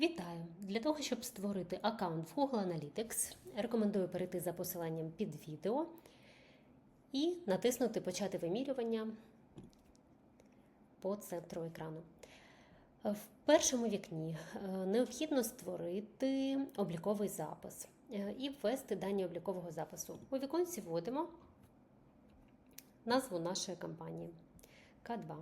Вітаю! Для того, щоб створити аккаунт в Google Analytics, рекомендую перейти за посиланням під відео і натиснути Почати вимірювання по центру екрану. В першому вікні е, необхідно створити обліковий запис е, і ввести дані облікового запису. У віконці вводимо назву нашої компанії К2.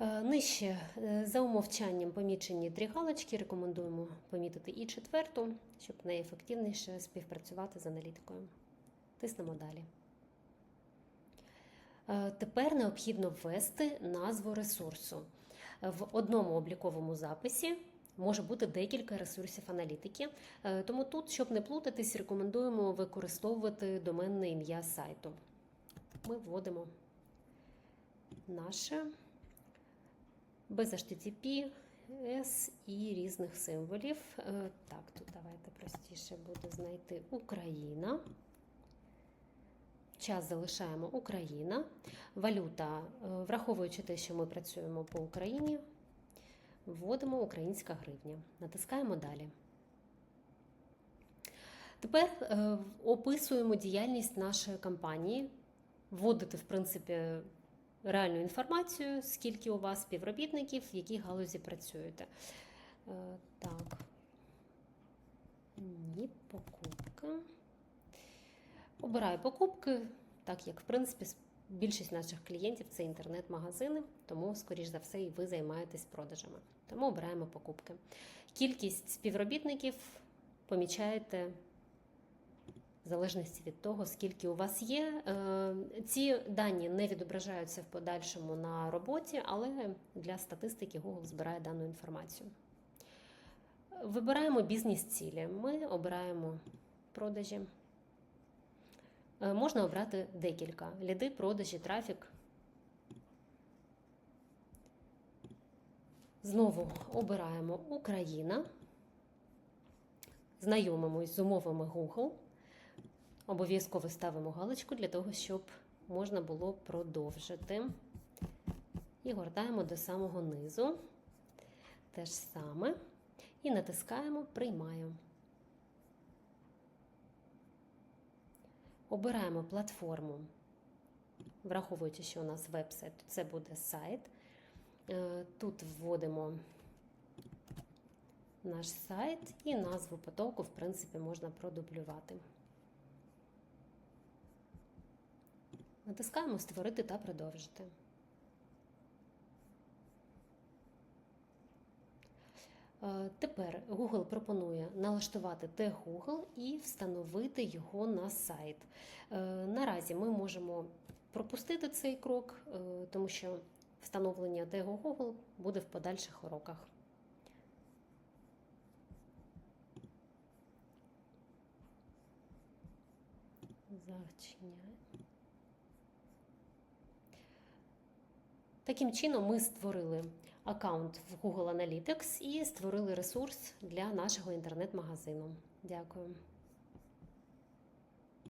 Нижче е, за умовчанням помічені три галочки. Рекомендуємо помітити і четверту, щоб найефективніше співпрацювати з аналітикою. Тиснемо далі. Е, Тепер необхідно ввести назву ресурсу. Е, В одному обліковому записі може бути декілька ресурсів аналітики. Е, Тому тут, щоб не плутатись, рекомендуємо використовувати доменне ім'я сайту. Ми вводимо наше без HTTP, S і різних символів. Е, Так, тут давайте простіше буде знайти Україна. Час залишаємо Україна. Валюта, е, враховуючи те, що ми працюємо по Україні, вводимо українська гривня. Натискаємо далі. Тепер е, описуємо діяльність нашої компанії. Вводити, в принципі, реальну інформацію, скільки у вас співробітників, в якій галузі працюєте. Е, Так. Ні, покупки. Обираю покупки, так як, в принципі, більшість наших клієнтів це інтернет-магазини, тому, скоріш за все, і ви займаєтесь продажами. Тому обираємо покупки. Кількість співробітників помічаєте в залежності від того, скільки у вас є. Е, Ці дані не відображаються в подальшому на роботі, але для статистики Google збирає дану інформацію. Вибираємо бізнес-цілі. Ми обираємо продажі. Е, Можна обрати декілька: ліди, продажі, трафік. Знову обираємо Україна. Знайомимось з умовами Google. Обов'язково ставимо галочку для того, щоб можна було продовжити. І гортаємо до самого низу. Те ж саме. І натискаємо Приймаю. Обираємо платформу, враховуючи, що у нас веб-сайт, це буде сайт. Е, Тут вводимо наш сайт і назву потоку, в принципі, можна продублювати. Натискаємо Створити та продовжити. Е, Тепер Google пропонує налаштувати тег Google і встановити його на сайт. Е, Наразі ми можемо пропустити цей крок, е, тому що встановлення тегу Google буде в подальших уроках. Зачиняємо. Таким чином, ми створили аккаунт в Google Analytics і створили ресурс для нашого інтернет-магазину. Дякую.